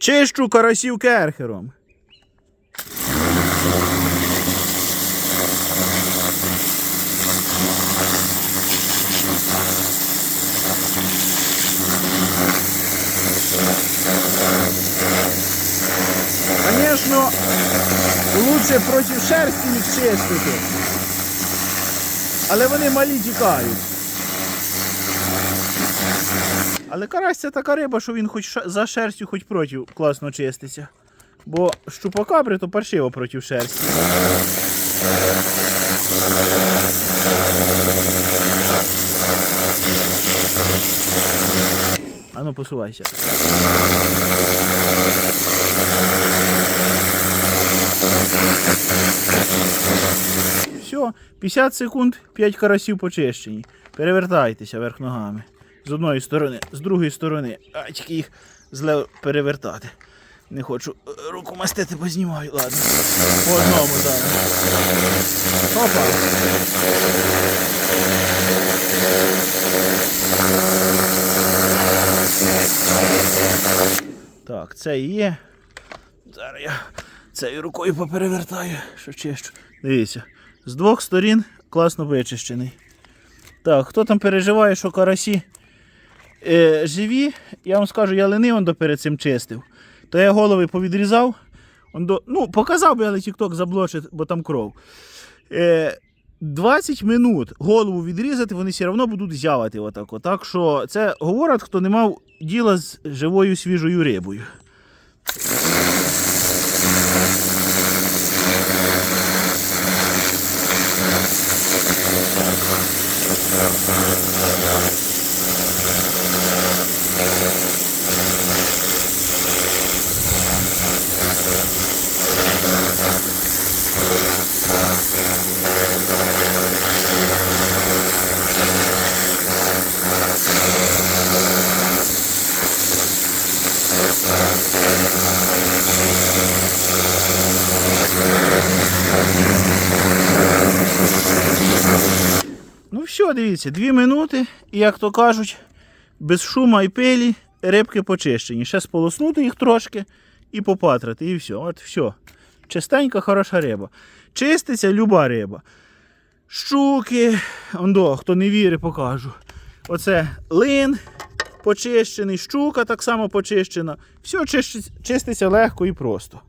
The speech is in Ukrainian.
Чищу карасів керхером. Звісно, лучше проти шерсті їх чистити. Але вони малі тікають. Але карась це така риба, що він хоч за шерстю, хоч проти класно чиститься. Бо щупакабри то паршиво проти шерсті. А ну посувайся. Все, 50 секунд, 5 карасів почищені. Перевертайтеся верх ногами. З одної сторони, з другої сторони. А тільки їх зле перевертати. Не хочу е, руку мастити, познімаю. Ладно. По одному зараз. Опа. Так, це і є. Зараз я цією рукою поперевертаю, що чищу. Дивіться, з двох сторін класно вичищений. Так, хто там переживає, що карасі е, живі, я вам скажу, я ленивий до перед цим чистив. То я голови повідрізав. Он до, ну, показав би, але TikTok заблочить, бо там кров. Е, 20 минут голову відрізати, вони все одно будуть зявати. Отако. Так що це говорять, хто не мав діла з живою свіжою рибою. Ну все, дивіться, 2 минути, і як то кажуть, без шума і пилі рибки почищені. Ще сполоснути їх трошки і попатрати, і все. От все. Чистенька, хороша риба. Чиститься люба риба. Щуки, ондо, хто не вірить, покажу. Оце лин почищений, щука так само почищена. Все чиститься легко і просто.